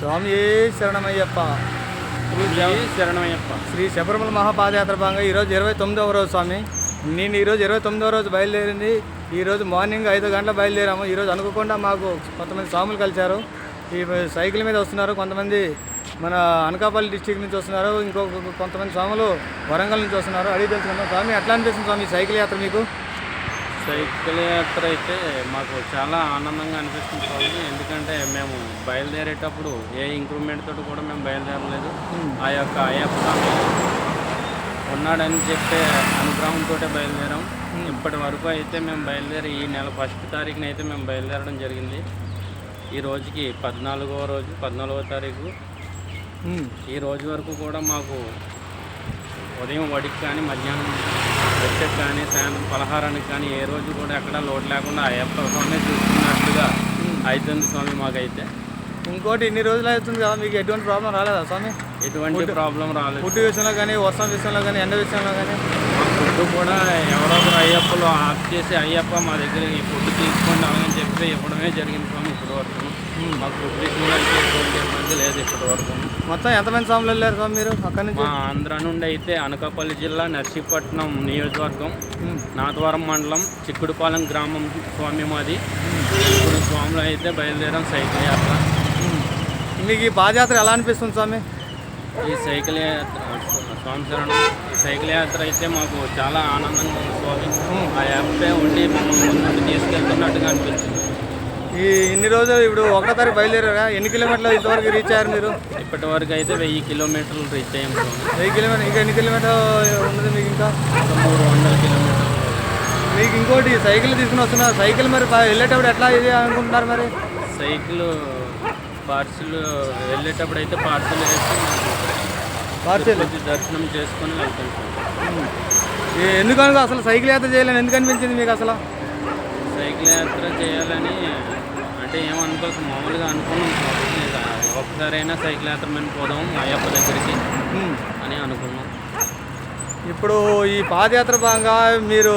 స్వామి శరణమయ్యప్ప. శరణమయ్యప్ప. శ్రీ శబరిమల మహాపాదయాత్ర భాగంగా ఈరోజు ఇరవై తొమ్మిదవ రోజు స్వామి. నేను ఈరోజు ఇరవై తొమ్మిదవ రోజు బయలుదేరింది. ఈరోజు మార్నింగ్ ఐదు గంటల బయలుదేరాము. ఈరోజు అనుకోకుండా మాకు కొంతమంది స్వాములు కలిశారు. ఈ సైకిల్ మీద వస్తున్నారు. కొంతమంది మన అనకాపల్లి డిస్టిక్ నుంచి వస్తున్నారు. ఇంకొక కొంతమంది స్వాములు వరంగల్ నుంచి వస్తున్నారు. అడిగి తెలుసుకున్నాం స్వామి ఎట్లా అనిపిస్తుంది స్వామి సైకిల్ యాత్ర మీకు? సైకిల్ యాత్ర అయితే మాకు చాలా ఆనందంగా అనిపిస్తుంది స్వామి. ఎందుకంటే మేము బయలుదేరేటప్పుడు ఏ ఇంక్రూమెంట్ తోటి కూడా మేము బయలుదేరలేదు. ఆ యొక్క అయ్యప్ప స్వామి ఉన్నాడని చెప్పే అనుగ్రహంతో బయలుదేరాం. ఇప్పటి వరకు అయితే మేము బయలుదేరి ఈ నెల ఫస్ట్ తారీఖున అయితే మేము బయలుదేరడం జరిగింది. ఈ రోజుకి పద్నాలుగవ రోజు పద్నాలుగవ తారీఖు. ఈ రోజు వరకు కూడా మాకు ఉదయం వడికి కానీ మధ్యాహ్నం వచ్చేకి కానీ సాయంత్రం పలహారానికి కానీ ఏ రోజు కూడా ఎక్కడ లోటు లేకుండా అయ్యప్ప స్వామి చూస్తున్నట్టుగా అవుతుంది స్వామి మాకైతే. ఇంకోటి ఇన్ని రోజులు అవుతుంది కదా మీకు ఎటువంటి ప్రాబ్లం రాలేదా స్వామి? ఎటువంటి ప్రాబ్లం రాలేదు. ఫుడ్ విషయంలో కానీ వర్షం విషయంలో కానీ ఎండ విషయంలో కానీ? ఫుడ్ కూడా ఎవరో ఒకరు అయ్యప్పలు ఆఫ్ చేసి అయ్యప్ప మా దగ్గర ఈ ఫుడ్ తీసుకోండి అలాగని చెప్పి ఇవ్వడమే జరిగింది స్వామి ఇప్పటి వరకు మాకు లేదు ఇప్పటి వరకు. మొత్తం ఎంతమంది స్వాములు వెళ్ళారు స్వామి మీరు అక్కడి నుంచి? మా ఆంధ్ర నుండి అయితే అనకాపల్లి జిల్లా నర్సీపట్నం నియోజకవర్గం ఉమ్. నాతవరం మండలం చిక్కుడుపాలెం గ్రామం స్వామి మాది. ఇప్పుడు స్వాములు అయితే బయలుదేరాం సైకిల్ యాత్ర. మీకు ఈ పాదయాత్ర ఎలా అనిపిస్తుంది స్వామి? ఈ సైకిల్ యాత్ర స్వామి శరణం. ఈ సైకిల్ యాత్ర అయితే మాకు చాలా ఆనందంగా ఉంది స్వామి. ఆ యాప్పే ఉండి మమ్మల్ని తీసుకెళ్తున్నట్టుగా అనిపిస్తుంది. ఈ ఇన్ని రోజులు ఇప్పుడు ఒకటో తారీఖు బయలుదేరారా? ఎన్ని కిలోమీటర్లు ఇంతవరకు రీచ్ అయ్యారు మీరు? ఇప్పటి వరకు అయితే వెయ్యి కిలోమీటర్లు రీచ్ అయ్యాం స్వామి వెయ్యి కిలోమీటర్ ఇంకా ఎన్ని కిలోమీటర్ ఉన్నది మీకు ఇంకా? మూడు వందల కిలోమీటర్లు. మీకు ఇంకోటి సైకిల్ తీసుకుని వస్తున్నారు సైకిల్ మరి వెళ్ళేటప్పుడు ఎట్లా ఇది అనుకుంటున్నారు మరి? సైకిల్ పార్సిల్ వెళ్ళేటప్పుడు అయితే పార్సిల్ పార్సల్? దర్శనం చేసుకొని వెళ్తాం స్వామి ఎందుకు అసలు సైకిల్ యాత్ర చేయాలని ఎందుకు అనిపించింది మీకు అసలు? సైకిల్ యాత్ర చేయాలని అంటే ఏమనుకోసం మామూలుగా అనుకున్నాం ఒకసారైనా సైకిల్ యాత్ర మీద పోదాం అయ్యప్ప దగ్గరికి. అని అనుకున్నాం ఇప్పుడు ఈ పాదయాత్ర భాగంగా మీరు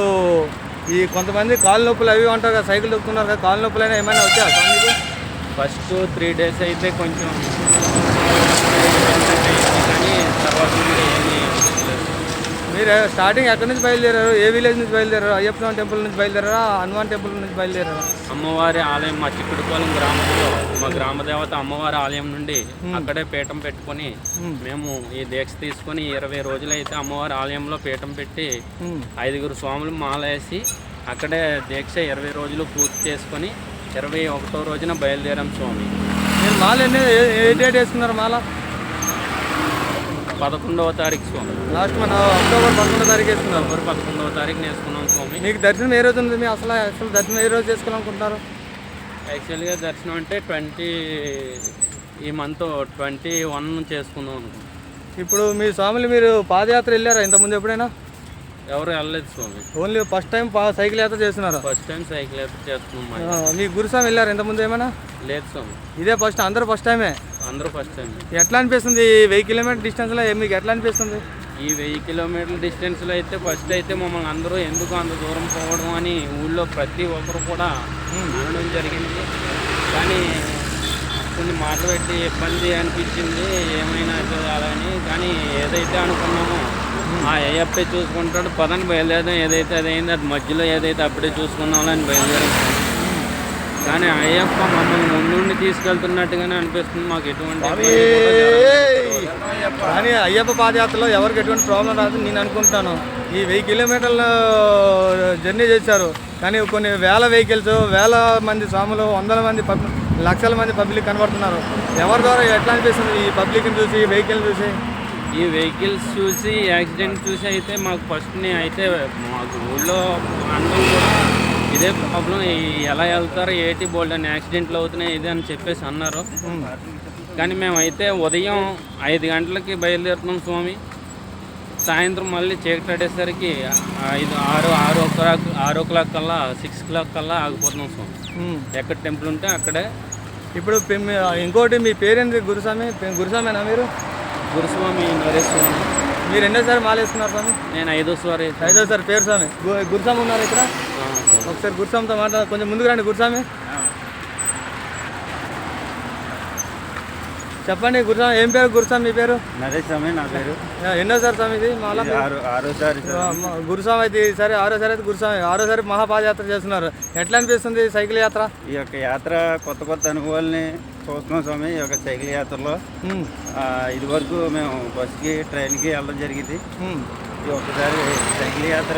ఈ కొంతమంది కాలు నొప్పులు అవి ఉంటారు కదా సైకిల్ దొక్కుతున్నారు కదా కాలు నొప్పులు అయినా ఏమైనా వచ్చా ఫస్ట్ త్రీ డేస్ అయితే కొంచెం కానీ తర్వాత. మీరు స్టార్టింగ్ ఎక్కడి నుంచి బయలుదేరారు? ఏ విలేజ్ నుంచి బయలుదేరారు? అయ్యప్ప టెంపుల్ నుంచి బయలుదేరారా? హనుమాన్ టెంపుల్ నుంచి బయలుదేరారా? అమ్మవారి ఆలయం మా చిక్కుడుపాలెం గ్రామంలో మా గ్రామ దేవత అమ్మవారి ఆలయం నుండి అక్కడే పీఠం పెట్టుకొని మ్మ్. ఈ దీక్ష తీసుకొని ఇరవై రోజులైతే అమ్మవారి ఆలయంలో పీఠం పెట్టి. ఐదుగురు స్వాములు మాల వేసి అక్కడే దీక్ష ఇరవై రోజులు పూర్తి చేసుకొని ఇరవై ఒకటో రోజున బయలుదేరాం స్వామి. మీరు మాల ఎన్ని ఏ డేట్ వేసుకున్నారు మాల? పదకొండవ తారీఖు స్వామి. లాస్ట్ మన అక్టోబర్ పదకొండో తారీఖు వేసుకున్నారు. నవంబర్ పదకొండవ తారీఖు వేసుకున్నాం స్వామి. మీకు దర్శనం ఏ రోజు ఉంది? మీ అసలు అసలు దర్శనం ఏ రోజు చేసుకోవాలనుకుంటున్నారు? యాక్చువల్గా దర్శనం అంటే ట్వంటీ ఈ మంత్ ట్వంటీ వన్ చేసుకుందాం అనుకున్నాం ఇప్పుడు మీ స్వాములు మీరు పాదయాత్ర వెళ్ళారా? ఇంతకుముందు ఎప్పుడైనా? ఎవరు వెళ్ళలేదు స్వామి. ఓన్లీ ఫస్ట్ టైం సైకిల్ యాత్ర చేస్తున్నారు? ఫస్ట్ టైం సైకిల్ యాత్ర చేస్తున్నాం మా మీ గురుస్వామి వెళ్ళారు ఇంతకుముందు ఏమైనా? లేదు స్వామి. ఇదే ఫస్ట్ అందరూ ఫస్ట్ టైమే? అందరూ ఫస్ట్ టైం ఎట్లా అనిపిస్తుంది? ఈ వెయ్యి కిలోమీటర్ డిస్టెన్స్లో మీకు ఎట్లా అనిపిస్తుంది? ఈ వెయ్యి కిలోమీటర్ల డిస్టెన్స్లో అయితే ఫస్ట్ అయితే మమ్మల్ని అందరూ ఎందుకు అంత దూరం పోవడం అని ఊళ్ళో ప్రతి ఒక్కరు కూడా అనడం జరిగింది. కానీ కొన్ని మాటలు పెట్టి ఇబ్బంది అనిపించింది. ఏమైనా చూడాలని కానీ ఏదైతే అనుకున్నామో ఆ అయ్యప్పే చూసుకుంటాడు. పదని బయలుదేరడం ఏదైతే అదైంది అది మధ్యలో ఏదైతే అప్పుడే చూసుకున్నామని బయలుదేరాం. కానీ అయ్యప్ప మమ్మల్ని ముందుండి తీసుకెళ్తున్నట్టుగానే అనిపిస్తుంది మాకు ఎటువంటి. కానీ అయ్యప్ప పాదయాత్రలో ఎవరికి ఎటువంటి ప్రాబ్లం రాదు నేను అనుకుంటాను ఈ వెయ్యి కిలోమీటర్ల జర్నీ చేశారు. కానీ కొన్ని వేల వెహికల్స్ వేల మంది స్వాములు వందల మంది లక్షల మంది పబ్లిక్ కనబడుతున్నారు. ఎవరి ద్వారా ఎట్లా అనిపిస్తుంది ఈ పబ్లిక్ని చూసి ఈ వెహికల్ చూసి? ఈ వెహికల్స్ చూసి యాక్సిడెంట్ చూసి అయితే మాకు ఫస్ట్ని అయితే మాకు ఊళ్ళో అందరూ ఇదే ప్రాబ్లం. ఎలా వెళ్తారో ఏటి బోల్డ్ అని యాక్సిడెంట్లు అవుతున్నాయి ఇది అని చెప్పేసి అన్నారు. కానీ మేమైతే ఉదయం ఐదు గంటలకి బయలుదేరుతున్నాం స్వామి. సాయంత్రం మళ్ళీ చీకటి పడేసరికి ఐదు ఆరు ఆరు ఓ క్లాక్ ఆరు ఓ క్లాక్ కల్లా సిక్స్ క్లాక్ కల్లా ఆగిపోతున్నాం స్వామి. ఎక్కడ టెంపుల్ ఉంటే అక్కడే. ఇప్పుడు ఇంకోటి మీ పేరేంటి గురుస్వామి? గురుస్వామేనా మీరు? గురుస్వామి నరేష్ స్వామి. మీరు ఎన్నోసారి మాలేసుకున్నారు స్వామి? నేను ఐదో స్వారి ఐదో సార్ పేరు స్వామి. గురుస్వామి ఉన్నారు ఇక్కడ. ఒకసారి గురుస్వామితో మాట్లాడ కొంచెం ముందుకు రండి గురుస్వామి. చెప్పండి గురుస్వామి ఏం పేరు గురుస్వామి మీ పేరు? నరేష్ స్వామి నా పేరు. ఎన్నోసారి స్వామి ఇది? ఇది ఆరోసారి సార్. గురుస్వామి అయితే సరే ఆరోసారి అయితే గురుస్వామి. ఆరోసారి మహాపాదయాత్ర చేస్తున్నారు. ఎట్లా అనిపిస్తుంది సైకిల్ యాత్ర? ఈ యొక్క యాత్ర కొత్త కొత్త అనుభవాల్ని చూస్తున్నాం స్వామి ఈ యొక్క సైకిల్ యాత్రలో. ఉమ్, ఆ, ఇదివరకు మేము బస్కి ట్రైన్కి వెళ్ళడం జరిగింది. ఈ ఒక్కసారి సైకిల్ యాత్ర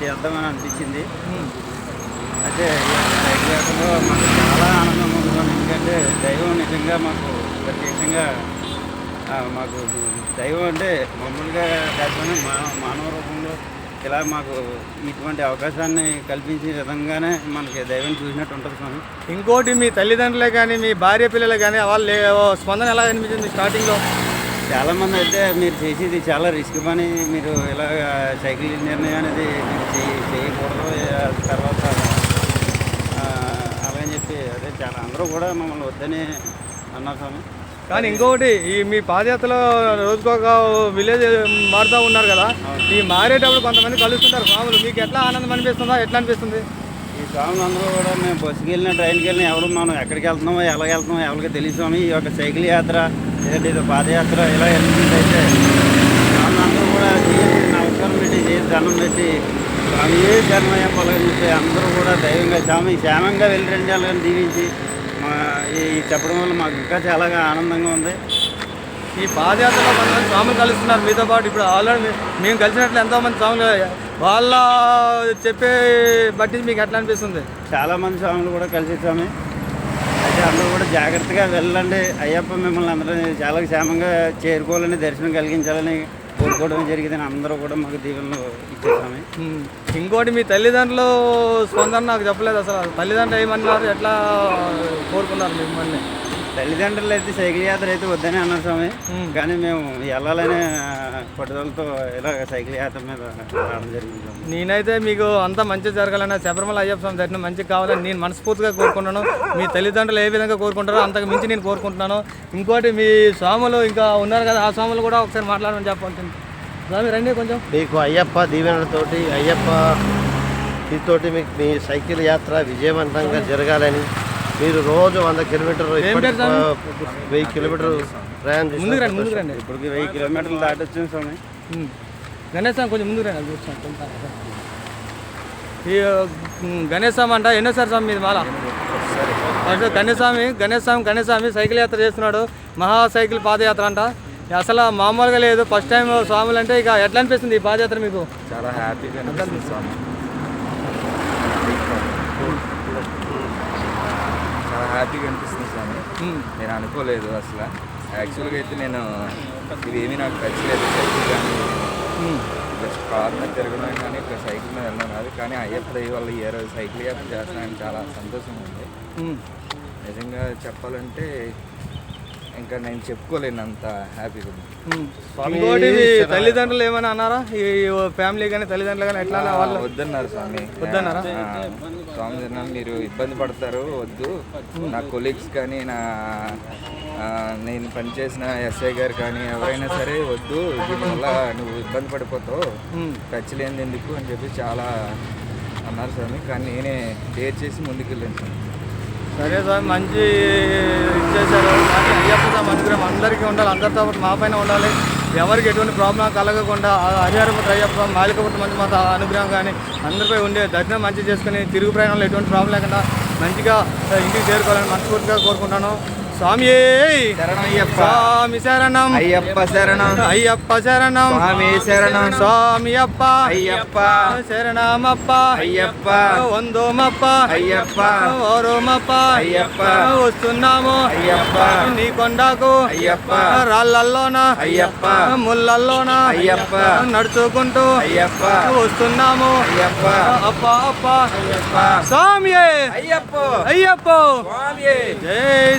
చేద్దామని అనిపించింది. అయితే యాత్రలో మాకు చాలా ఆనందంగా స్వామి. ఎందుకంటే దైవం నిజంగా మాకు ప్రత్యక్షంగా మాకు దైవం అంటే మామూలుగా కాకపోయినా మానవ మానవ రూపంలో ఇలా మాకు ఇటువంటి అవకాశాన్ని కల్పించే విధంగానే మనకి దైవం చూసినట్టు ఉంటుంది స్వామి. ఇంకోటి మీ తల్లిదండ్రులే కానీ మీ భార్య పిల్లలే కానీ వాళ్ళు స్పందన ఎలా అనిపించింది స్టార్టింగ్లో? చాలా మంది అయితే మీరు చేసేది చాలా రిస్క్ పని. మీరు ఇలా సైకిల్ నిర్ణయం అనేది మీరు చేయ చేయకూడదు. తర్వాత ఆ, అలాగని చెప్పి అదే చాలా అందరూ కూడా మమ్మల్ని వద్దని అన్నారు స్వామి. కానీ ఇంకొకటి ఈ మీ పాదయాత్రలో రోజుకొక విలేజ్ మారుతూ ఉన్నారు కదా ఈ మారేటప్పుడు కొంతమంది కలుస్తుంటారు స్వాములు. మీకు ఎట్లా ఆనందం అనిపిస్తుందా? ఎట్లా అనిపిస్తుంది? ఈ స్వాములు అందరూ కూడా మేము బస్సుకి వెళ్ళినా ట్రైన్కి వెళ్ళినా ఎవరు మనం ఎక్కడికి వెళ్తున్నామో ఎలా వెళ్తున్నామో ఎవరికి తెలియదు స్వామి. ఈ యొక్క సైకిల్ యాత్ర లేదంటే ఇది పాదయాత్ర ఇలా వెళ్తుందైతే స్వాములందరూ కూడా చేసి నమస్కారం పెట్టి చేసి దండం పెట్టి స్వామి శరణయ్య పొలగని అందరూ కూడా దైవంగా స్వామి క్షేమంగా వెళ్ళి రెండు నెలలను దీవించి మా ఈ చెప్పడం వల్ల మాకు ఇంకా చాలా ఆనందంగా ఉంది. ఈ పాదయాత్రలో కొంతమంది స్వాములు కలుస్తున్నారు. మీతో పాటు ఇప్పుడు ఆల్రెడీ మేము కలిసినట్లు ఎంతోమంది స్వాములు వాళ్ళ చెప్పే బట్టి మీకు ఎట్లా అనిపిస్తుంది? చాలామంది స్వాములు కూడా కలిసి స్వామి అయితే అందరూ కూడా జాగ్రత్తగా వెళ్ళండి. అయ్యప్ప మిమ్మల్ని అందరూ చాలా క్షేమంగా చేరుకోవాలని దర్శనం కలిగించాలని కోరుకోవడం జరిగిందని అందరూ కూడా మాకు దీవెనలు ఇచ్చేసాము. ఇంకోటి మీ తల్లిదండ్రులు స్పందన నాకు చెప్పలేదు అసలు. తల్లిదండ్రులు ఏమన్నారు? ఎట్లా కోరుకున్నారు మిమ్మల్ని? తల్లిదండ్రులు అయితే సైకిల్ యాత్ర అయితే వద్దని అన్నారు స్వామి. కానీ మేము వెళ్ళాలనే పట్టుదలతో ఇలా సైకిల్ యాత్ర మీద రావడం జరిగింది. నేనైతే మీకు అంతా మంచి జరగాలని శబరిమల అయ్యప్ప స్వామి దర్శనం మంచిగా కావాలని నేను మనస్ఫూర్తిగా కోరుకుంటున్నాను. మీ తల్లిదండ్రులు ఏ విధంగా కోరుకుంటారో అంతకు మించి నేను కోరుకుంటున్నాను. ఇంకోటి మీ స్వాములు ఇంకా ఉన్నారు కదా ఆ స్వాములు కూడా ఒకసారి మాట్లాడమని చెప్పాల్సింది స్వామి రండి కొంచెం. మీకు అయ్యప్ప దీవెనలతోటి అయ్యప్ప తోటి మీకు మీ సైకిల్ యాత్ర విజయవంతంగా జరగాలని మీరు రోజు వంద స్వామి? వెయ్యి కిలోమీటర్లు ప్రయాణం ముందుకు రండి ముందుకు రండి. ఇప్పటికి వెయ్యి కిలోమీటర్లు దాటొచ్చాం స్వామి. గణేష్ స్వామి కొంచెం ముందుకు రండి. ఈ గణేష్ స్వామి అంట ఎన్నోసారి స్వామి మీది మాల ఫస్ట్ గణేష్ స్వామి గణేష్ స్వామి గణేష్ స్వామి సైకిల్ యాత్ర చేస్తున్నాడు. మహా సైకిల్ పాదయాత్ర అంట. అసలు మామూలుగా లేదు ఫస్ట్ టైం స్వాములు అంటే ఇక ఎట్లా అనిపిస్తుంది ఈ పాదయాత్ర మీకు? చాలా హ్యాపీగా అనిపిస్తుంది స్వామి. హ్యాపీగా అనిపిస్తుంది స్వామి. నేను అనుకోలేదు అసలు. యాక్చువల్గా అయితే నేను ఇవేమీ నాకు నచ్చలేదు. సైకిల్ కానీ. జస్ట్ కార్ మీద తిరగడం కానీ ఇక్కడ సైకిల్ మీద వెళ్ళడం కాదు. కానీ అయ్యప్ప దయ వల్ల ఈ రోజు సైకిల్ చేస్తున్నాను చాలా సంతోషంగా ఉంది. నిజంగా చెప్పాలంటే ఇంకా నేను చెప్పుకోలేను అంత హ్యాపీగా. ఇంకోటి మీ తల్లిదండ్రులు ఏమైనా అన్నారా? ఈ ఫ్యామిలీ కానీ తల్లిదండ్రులు కానీ ఎట్లా వాళ్ళు వద్దన్నారు స్వామి. వద్దన్నారా? స్వామి అన్నారు, మీరు ఇబ్బంది పడతారు వద్దు. నా కొలీగ్స్ కానీ నా నేను పనిచేసిన ఎస్ఐ గారు కానీ ఎవరైనా సరే వద్దు. దీనివల్ల నువ్వు ఇబ్బంది పడిపోతావు. టచ్ లేనిది ఎందుకు అని చెప్పి చాలా అన్నారు స్వామి. కానీ నేనే డేర్ చేసి ముందుకు వెళ్ళాను స్వామి. సరే స్వామి మంచి ఇచ్చేసారు కానీ అయ్యప్ప స్వామి అనుగ్రహం అందరికీ ఉండాలి. అందరితో పాటు మా పైన ఉండాలి. ఎవరికి ఎటువంటి ప్రాబ్లం కలగకుండా హరిహరపుత్ర అయ్యప్ప స్వామి మాలికపుత్ర మంచి మాత అనుగ్రహం కానీ అందరిపై ఉండే దర్శనం మంచి చేసుకుని తిరుగు ప్రయాణంలో ఎటువంటి ప్రాబ్లం లేకుండా మంచిగా ఇంటికి చేరుకోవాలని మనస్ఫూర్తిగా కోరుకుంటాను స్వామి. స్వామి శరణం. అయ్యప్ప శరణం. అయ్యప్ప శరణం. స్వామి శరణం. స్వామి అప్ప. అయ్యప్ప. శరణమప్ప. అయ్యప్ప. వందోమప్ప. అయ్యప్ప. ఓరోమప్ప అయ్యప్ప. వస్తున్నాము. అయ్యప్ప. నీ కొండకు అయ్యప్ప. రాళ్ళల్లోన. అయ్యప్ప. ముళ్ళల్లోన. అయ్యప్ప. నడుచుకుంటూ. అయ్యప్ప. వస్తున్నాము. అయ్యప్ప. అప్ప అప్ప. అయ్యప్ప. స్వామి అయ్యప్ప. అయ్యప్ప. స్వామి జై